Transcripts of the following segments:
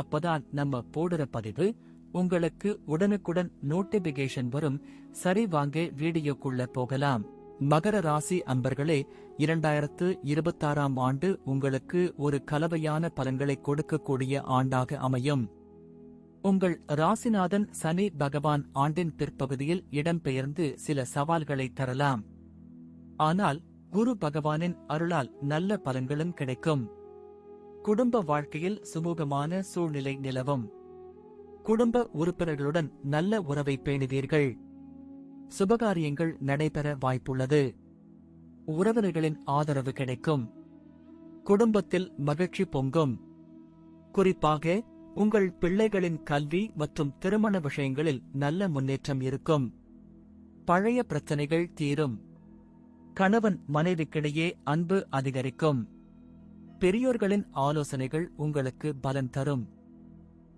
அப்பதான் நம்ம போடுற பதிவு உங்களுக்கு உடனுக்குடன் நோட்டிபிகேஷன் வரும். சரி வாங்க வீடியோக்குள்ள போகலாம். மகர ராசி அன்பர்களே இரண்டாயிரத்து இருபத்தாறாம் ஆண்டு உங்களுக்கு ஒரு கலவையான பலன்களை கொடுக்கக்கூடிய ஆண்டாக அமையும். உங்கள் ராசிநாதன் சனி பகவான் ஆண்டின் பிற்பகுதியில் இடம்பெயர்ந்து சில சவால்களை தரலாம். ஆனால் குரு பகவானின் அருளால் நல்ல பலன்களும் கிடைக்கும். குடும்ப வாழ்க்கையில் சுமூகமான சூழ்நிலை நிலவும். குடும்ப உறுப்பினர்களுடன் நல்ல உறவை பேணுவீர்கள். சுபகாரியங்கள் நடைபெற வாய்ப்புள்ளது. உறவினர்களின் ஆதரவு கிடைக்கும். குடும்பத்தில் மகிழ்ச்சி பொங்கும். குறிப்பாக உங்கள் பிள்ளைகளின் கல்வி மற்றும் திருமண விஷயங்களில் நல்ல முன்னேற்றம் இருக்கும். பழைய பிரச்சனைகள் தீரும். கணவன் மனைவிக்கிடையே அன்பு அதிகரிக்கும். பெரியோர்களின் ஆலோசனைகள் உங்களுக்கு பலன் தரும்.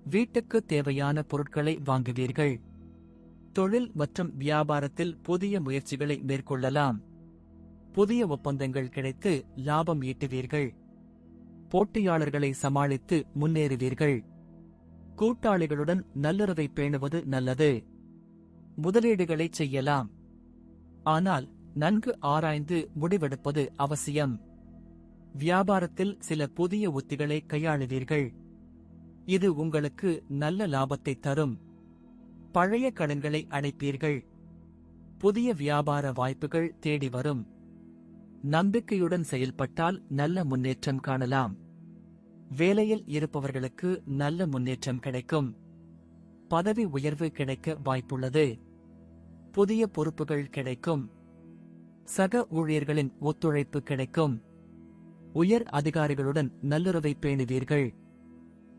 வீட்டுக்கு தேவையான பொருட்களை வாங்குவீர்கள். தொழில் மற்றும் வியாபாரத்தில் புதிய முயற்சிகளை மேற்கொள்ளலாம். புதிய ஒப்பந்தங்கள் கிடைத்து லாபம் ஈட்டுவீர்கள். போட்டியாளர்களை சமாளித்து முன்னேறுவீர்கள். கூட்டாளிகளுடன் நல்லுறவை பேணுவது நல்லது. முதலீடுகளை செய்யலாம். ஆனால் நன்கு ஆராய்ந்து முடிவெடுப்பது அவசியம். வியாபாரத்தில் சில புதிய உத்திகளை கையாளுவீர்கள். இது உங்களுக்கு நல்ல லாபத்தை தரும். பழைய கடன்களை அடைப்பீர்கள். புதிய வியாபார வாய்ப்புகள் தேடி வரும். நம்பிக்கையுடன் செயல்பட்டால் நல்ல முன்னேற்றம் காணலாம். வேலையில் இருப்பவர்களுக்கு நல்ல முன்னேற்றம் கிடைக்கும். பதவி உயர்வு கிடைக்க வாய்ப்புள்ளது. புதிய பொறுப்புகள் கிடைக்கும். சக ஊழியர்களின் ஒத்துழைப்பு கிடைக்கும். உயர் அதிகாரிகளுடன் நல்லுறவை பேணுவீர்கள்.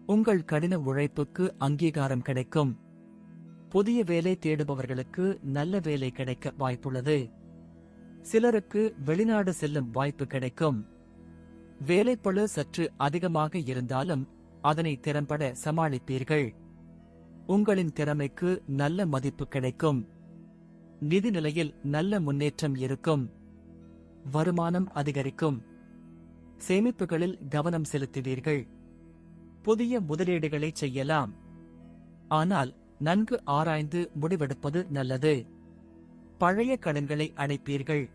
உங்கள் கடின உழைப்புக்கு அங்கீகாரம் கிடைக்கும். புதிய வேலை தேடுபவர்களுக்கு நல்ல வேலை கிடைக்க வாய்ப்புள்ளது. சிலருக்கு வெளிநாடு செல்லும் வாய்ப்பு கிடைக்கும். வேலைப்பழு சற்று அதிகமாக இருந்தாலும் அதனை திறம்பட சமாளிப்பீர்கள். உங்களின் திறமைக்கு நல்ல மதிப்பு கிடைக்கும். நிதி நிலையில் நல்ல முன்னேற்றம் இருக்கும். வருமானம் அதிகரிக்கும். சேமிப்புகளில் கவனம் செலுத்துவீர்கள். புதிய முதலீடுகளை செய்யலாம். ஆனால் நன்கு ஆராய்ந்து முடிவெடுப்பது நல்லது. பழைய கடன்களை அடைப்பீர்கள்.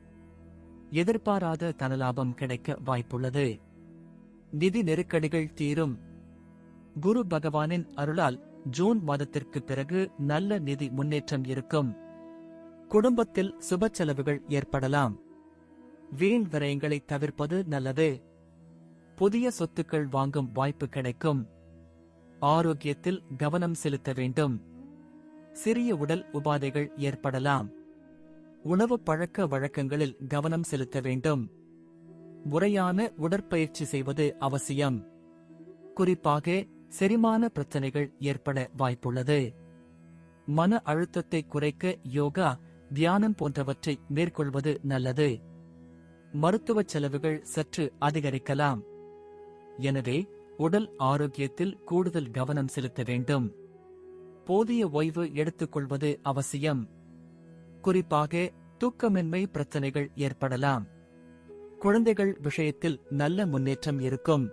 எதிர்பாராத தனலாபம் கிடைக்க வாய்ப்புள்ளது. நிதி நெருக்கடிகள் தீரும். குரு பகவானின் அருளால் ஜூன் மாதத்திற்கு பிறகு நல்ல நிதி முன்னேற்றம் இருக்கும். குடும்பத்தில் சுப செலவுகள் ஏற்படலாம். வீண் விரயங்களை தவிர்ப்பது நல்லது. புதிய சொத்துக்கள் வாங்கும் வாய்ப்பு கிடைக்கும். ஆரோக்கியத்தில் கவனம் செலுத்த வேண்டும். சிறிய உடல் உபாதைகள் ஏற்படலாம். உணவு பழக்க வழக்கங்களில் கவனம் செலுத்த வேண்டும். முறையான உடற்பயிற்சி செய்வது அவசியம். குறிப்பாக செரிமான பிரச்சனைகள் ஏற்பட வாய்ப்புள்ளது. மன அழுத்தத்தை குறைக்க யோகா தியானம் போன்றவற்றை மேற்கொள்வது நல்லது. மருத்துவச் செலவுகள் சற்று அதிகரிக்கலாம். எனவே உடல் ஆரோக்கியத்தில் கூடுதல் கவனம் செலுத்த வேண்டும். போதிய ஓய்வு எடுத்துக்கொள்வது அவசியம். குறிப்பாக தூக்கமின்மை பிரச்சனைகள் ஏற்படலாம். குழந்தைகள் விஷயத்தில் நல்ல முன்னேற்றம் இருக்கும்.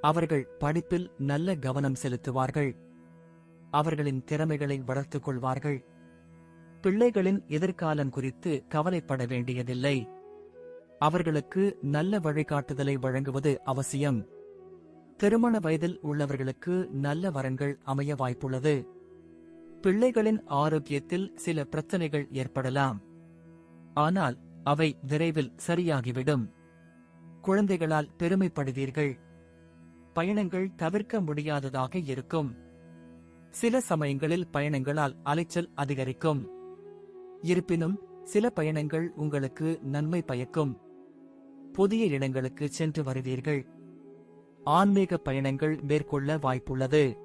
அவர்கள் படிப்பில் நல்ல கவனம் செலுத்துவார்கள். அவர்களின் திறமைகளை வளர்த்துக் கொள்வார்கள். பிள்ளைகளின் எதிர்காலம் குறித்து கவலைப்பட வேண்டியதில்லை. அவர்களுக்கு நல்ல வழிகாட்டுதலை வழங்குவது அவசியம். திருமண வயதில் உள்ளவர்களுக்கு நல்ல வரன்கள் அமைய வாய்ப்புள்ளது. பிள்ளைகளின் ஆரோக்கியத்தில் சில பிரச்சனைகள் ஏற்படலாம். ஆனால் அவை விரைவில் சரியாகிவிடும். குழந்தைகளால் பெருமைப்படுவீர்கள். பயணங்கள் தவிர்க்க முடியாததாக இருக்கும். சில சமயங்களில் பயணங்களால் அலைச்சல் அதிகரிக்கும். இருப்பினும் சில பயணங்கள் உங்களுக்கு நன்மை பயக்கும். புதிய இடங்களுக்கு சென்று வருவீர்கள். ஆன்மீக பயணங்கள் மேற்கொள்ள வாய்ப்புள்ளது.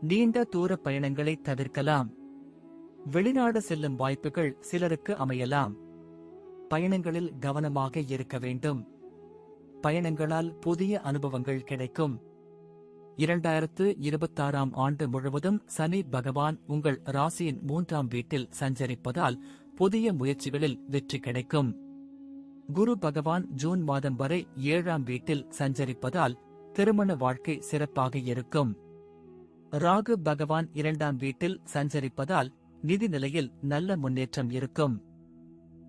நீண்ட தூர பயணங்களை தவிர்க்கலாம். வெளிநாடு செல்லும் வாய்ப்புகள் சிலருக்கு அமையலாம். பயணங்களில் கவனமாக இருக்க வேண்டும். பயணங்களால் புதிய அனுபவங்கள் கிடைக்கும். இரண்டாயிரத்து இருபத்தாறாம் ஆண்டு முழுவதும் சனி பகவான் உங்கள் ராசியின் மூன்றாம் வீட்டில் சஞ்சரிப்பதால் புதிய முயற்சிகளில் வெற்றி கிடைக்கும். குரு பகவான் ஜூன் மாதம் வரை ஏழாம் வீட்டில் சஞ்சரிப்பதால் திருமண வாழ்க்கை சிறப்பாக இருக்கும். ராகு பகவான் இரண்டாம் வீட்டில் சஞ்சரிப்பதால் நிதி நிலையில் நல்ல முன்னேற்றம் இருக்கும்.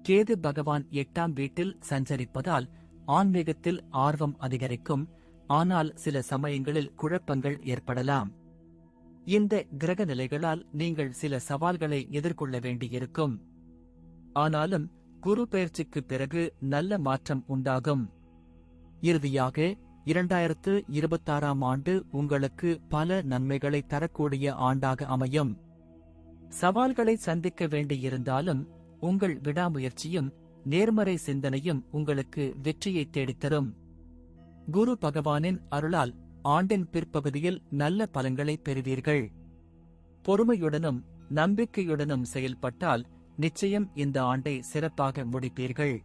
கேது பகவான் எட்டாம் வீட்டில் சஞ்சரிப்பதால் ஆன்மீகத்தில் ஆர்வம் அதிகரிக்கும். ஆனால் சில சமயங்களில் குழப்பங்கள் ஏற்படலாம். இந்த கிரக நிலைகளால் நீங்கள் சில சவால்களை எதிர்கொள்ள வேண்டியிருக்கும். ஆனாலும் குரு பயிற்சிக்கு பிறகு நல்ல மாற்றம் உண்டாகும். இறுதியாக இரண்டாயிரத்து இருபத்தாறாம் ஆண்டு உங்களுக்கு பல நன்மைகளை தரக்கூடிய ஆண்டாக அமையும். சவால்களை சந்திக்க வேண்டியிருந்தாலும் உங்கள் விடாமுயற்சியும் நேர்மறை சிந்தனையும் உங்களுக்கு வெற்றியை தேடித்தரும். குரு பகவானின் அருளால் ஆண்டின் பிற்பகுதியில் நல்ல பலன்களை பெறுவீர்கள். பொறுமையுடனும் நம்பிக்கையுடனும் செயல்பட்டால் நிச்சயம் இந்த ஆண்டை சிறப்பாக முடிப்பீர்கள்.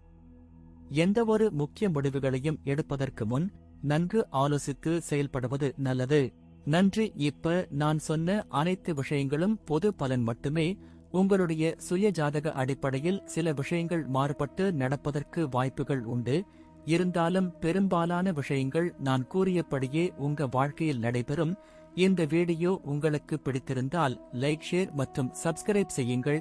எந்தவொரு முக்கிய முடிவுகளையும் எடுப்பதற்கு முன் நன்கு ஆலோசித்து செயல்படுவது நல்லது. நன்றி இப்ப நான் சொன்ன அனைத்து விஷயங்களும் பொது பலன் மட்டுமே உங்களுடைய சுய ஜாதக அடிப்படையில் சில விஷயங்கள் மாறுபட்டு நடப்பதற்கு வாய்ப்புகள் உண்டு. இருந்தாலும் பெரும்பாலான விஷயங்கள் நான் கூறியபடியே உங்க வாழ்க்கையில் நடைபெறும். இந்த வீடியோ உங்களுக்கு பிடித்திருந்தால் லைக் ஷேர் மற்றும் சப்ஸ்கிரைப் செய்யுங்கள்.